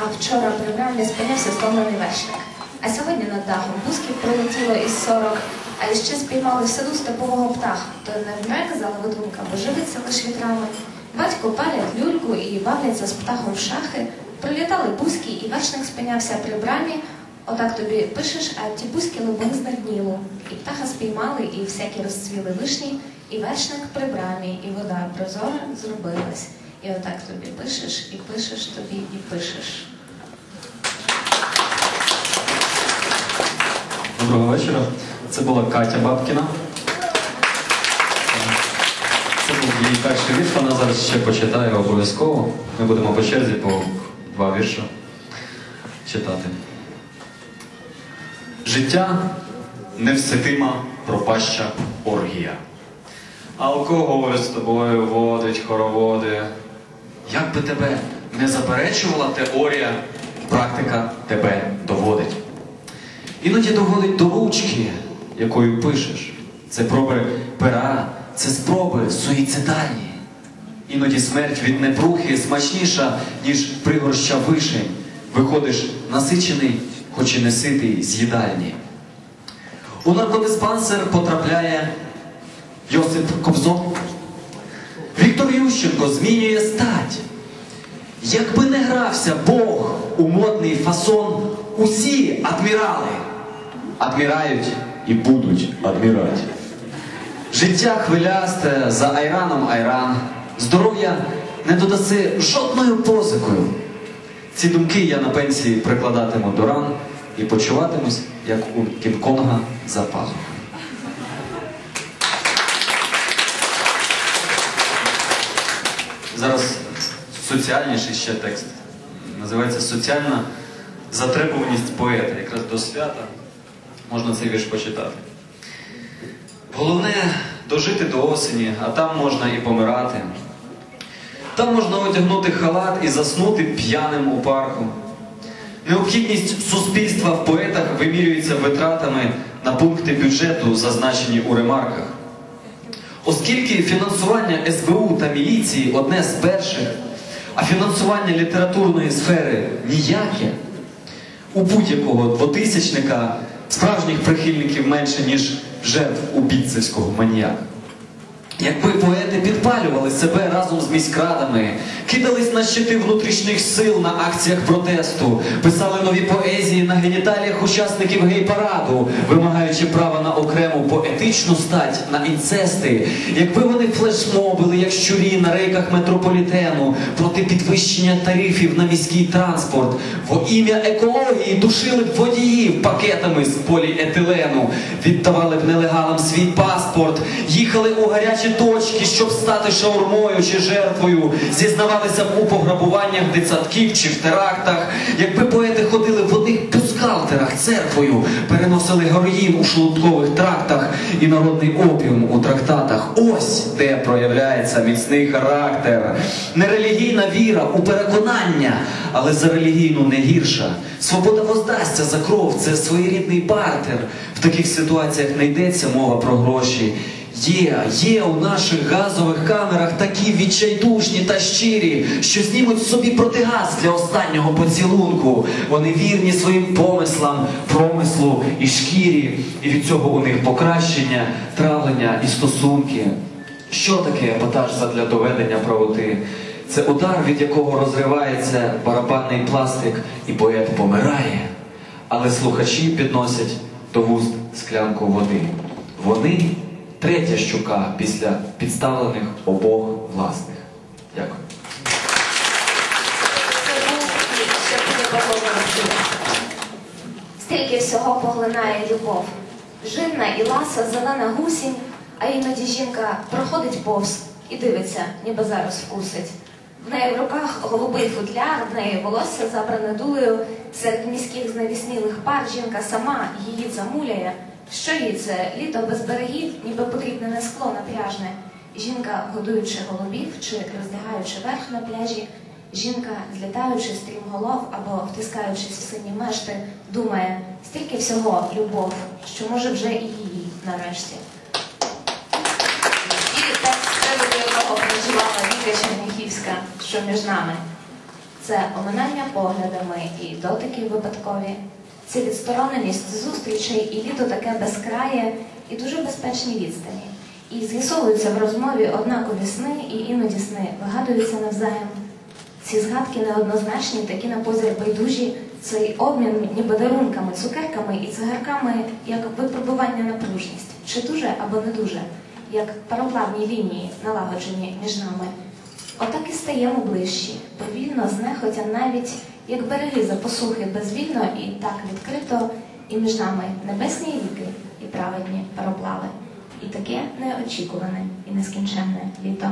А вчора при брамі спинявся стомлений вершник. А сьогодні над дахом бусків прилетіло із 40, а іще спіймали в саду степового птаха. То не мерзала видумка, бо живиться лиш вітрами. Батько палять люльку і бавляться з птахом в шахи. Прилітали бузьки, і вершник спинявся при брамі. Отак тобі пишеш, а ті бузьки либонь знадніло. І птаха спіймали, і всякі розцвіли вишні, і вершник при брамі, і вода прозора зробилась. І отак тобі пишеш, і пишеш тобі, і пишеш. Доброго вечора. Це була Катя Бабкіна. Це був її перший вірш, вона зараз ще почитає обов'язково. Ми будемо по черзі по два вірша читати. Життя невситима пропаща оргія. Алкоголь з тобою водить хороводи. Як би тебе не заперечувала теорія, практика тебе доводить. Іноді доводить до ручки, якою пишеш. Це проби пера, це спроби суїцидальні. Іноді смерть від непрухи смачніша, ніж пригорща вишень. Виходиш насичений, хоч і не ситий з їдальні. У наркодиспансер потрапляє Йосип Кобзон. Ющенко змінює стать. Якби не грався Бог у модний фасон, усі адмірали адмірають і будуть адмірати. Життя хвилясте за айраном айран, здоров'я не додаси жодною позикою. Ці думки я на пенсії прикладатиму до ран і почуватимусь, як у Кінг-Конга за пазухою. Зараз соціальніший ще текст. Називається Соціальна затребуваність поета. Якраз до свята можна цей вірш почитати. Головне дожити до осені, а там можна і помирати. Там можна одягнути халат і заснути п'яним у парку. Необхідність суспільства в поетах вимірюється витратами на пункти бюджету, зазначені у ремарках. Оскільки фінансування СБУ та міліції одне з перших, а фінансування літературної сфери ніяке, у будь-якого двотисячника справжніх прихильників менше, ніж жертв убійцевського маніяка. Якби поети підпалювали себе разом з міськрадами, кидались на щити внутрішніх сил на акціях протесту, писали нові поезії на геніталіях учасників гей-параду, вимагаючи права на окрему поетичну стать на інцести, якби вони флешмобили, як щурі на рейках метрополітену проти підвищення тарифів на міський транспорт, во ім'я екології душили б водіїв пакетами з поліетилену, віддавали б нелегалам свій паспорт, їхали у гарячі точки, щоб стати шаурмою чи жертвою, зізнавалися б у пограбуваннях дитсадків чи в терактах, якби поети ходили в одних бюстгальтерах церквою, переносили героїн у шлункових трактах і народний опіум у трактатах. Ось де проявляється міцний характер, нерелігійна віра у переконання, але за релігійну не гірша. Свобода воздасться за кров, це своєрідний бартер. В таких ситуаціях не йдеться мова про гроші. Є, є у наших газових камерах такі відчайдушні та щирі, що знімуть собі протигаз для останнього поцілунку. Вони вірні своїм помислам, промислу і шкірі, і від цього у них покращення, травлення і стосунки. Що таке епатаж задля доведення правоти? Це удар, від якого розривається барабанний пластик, і поет помирає. Але слухачі підносять до вуст склянку води. Вони третя щука після підставлених обох власних. Дякую. Стільки всього поглинає любов. Жирна і ласа, зелена гусінь, а іноді жінка проходить повз і дивиться, ніби зараз вкусить. В неї в руках голубий футляр, в неї волосся забране дулею. Серед міських знавіснілих пар жінка сама її замуляє. Що їй це? Літо без берегів, ніби потрібне скло напряжне. Жінка, годуючи голубів чи роздягаючи верх на пляжі, жінка, злітаючи стрімголов або втискаючись в сині мешти, думає, стільки всього любов, що може вже і її нарешті. І текст з якого проживала Віка Черніхівська, що між нами. Це оминання поглядами і дотики випадкові. Це відстороненість зустрічей і літо таке безкрає і дуже безпечні відстані. І з'ясовуються в розмові однакові сни, і іноді сни вигадуються навзаєм. Ці згадки неоднозначні, такі на позір байдужі, цей обмін ніби дарунками, цукерками і цигарками, як випробування на пружність, чи дуже або не дуже, як пароплавні лінії, налагоджені між нами. Отак і стаємо ближчі, повільно, знехотя, навіть як береги за посухи безвільно і так відкрито, і між нами небесні ріки і праведні пароплави. І таке неочікуване і нескінченне літо.